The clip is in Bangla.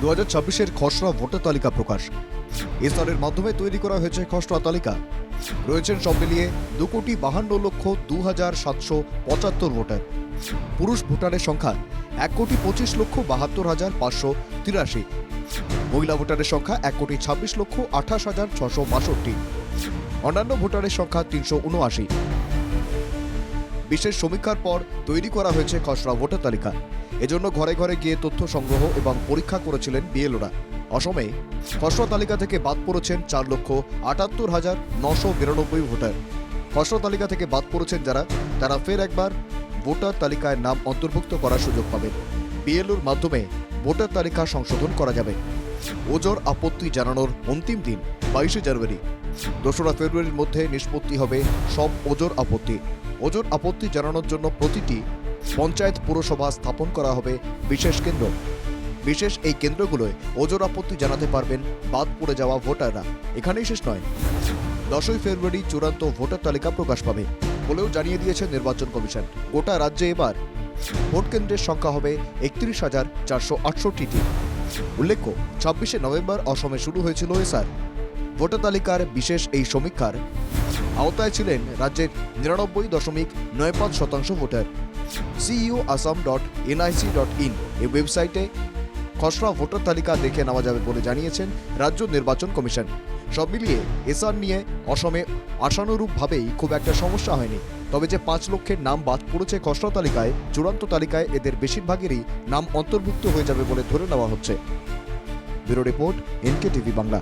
দু হাজার ছাব্বিশের খসড়া ভোটার তালিকা প্রকাশ। স্তরের মাধ্যমে তৈরি করা হয়েছে খসড়া তালিকা। রয়েছেন সব মিলিয়ে দু কোটি বাহান্ন লক্ষ দু হাজার সাতশো পঁচাত্তর ভোটার। পুরুষ ভোটারের সংখ্যা এক কোটি পঁচিশ লক্ষ বাহাত্তর হাজার পাঁচশো তিরাশি। মহিলা ভোটারের সংখ্যা এক কোটি ছাব্বিশ লক্ষ আঠাশ হাজার ছশো বাষট্টি। অন্যান্য ভোটারের সংখ্যা তিনশো উনআশি। বিশেষ সমীক্ষার পর তৈরি করা হয়েছে খসড়া ভোটার তালিকা। এজন্য ঘরে ঘরে গিয়ে তথ্য সংগ্রহ এবং পরীক্ষা করেছিলেন বিএলওরা। অসমে খসড়া তালিকা থেকে বাদ পড়েছেন চার লক্ষ আটাত্তর হাজার নশো বিরানব্বই ভোটার। খসড়া তালিকা থেকে বাদ পড়েছেন যারা, তারা ফের একবার ভোটার তালিকায় নাম অন্তর্ভুক্ত করার সুযোগ পাবেন। বিএলওর মাধ্যমে ভোটার তালিকা সংশোধন করা যাবে। ওজোর আপত্তি জানানোর অন্তিম দিন, বাইশে জানুয়ারি। দোসরা ফেব্রুয়ারির মধ্যে নিষ্পত্তি হবে সব ওজোর আপত্তি। ওজোর আপত্তি জানানোর জন্য প্রতিটি পঞ্চায়েত পুরসভা স্থাপন করা হবে বিশেষ কেন্দ্র। বিশেষ এই কেন্দ্রগুলোয় ওজোর আপত্তি জানাতে পারবেন বাদ পড়ে যাওয়া ভোটাররা। এখানেই শেষ নয়। দশই ফেব্রুয়ারি চূড়ান্ত ভোটার তালিকা প্রকাশ পাবে বলেও জানিয়ে দিয়েছে নির্বাচন কমিশন। গোটা রাজ্যে এবার ভোট কেন্দ্রের সংখ্যা হবে একত্রিশ হাজার চারশো আটষট্টিটি। উল্লেখ্য, ছাব্বিশে নভেম্বর অসমে শুরু হয়েছিল এসআর। ভোটার তালিকার বিশেষ এই সমীক্ষার আওতায় ছিলেন রাজ্যের নিরানব্বই দশমিক নয় পাঁচ শতাংশ voter. CEO Assam dot NIC dot in এই ওয়েবসাইটে খসড়া ভোটার তালিকা দেখে নেওয়া যাবে বলে জানিয়েছেন রাজ্য নির্বাচন কমিশন। সব মিলিয়ে এসআর নিয়ে অসমে আশানুরূপভাবেই খুব একটা সমস্যা হয়নি। তবে যে পাঁচ লক্ষের নাম বাদ পড়েছে খসড়া তালিকায়, চূড়ান্ত তালিকায় এদের বেশিরভাগেরই নাম অন্তর্ভুক্ত হয়ে যাবে বলে ধরে নেওয়া হচ্ছে। Bureau report NK TV Bangla.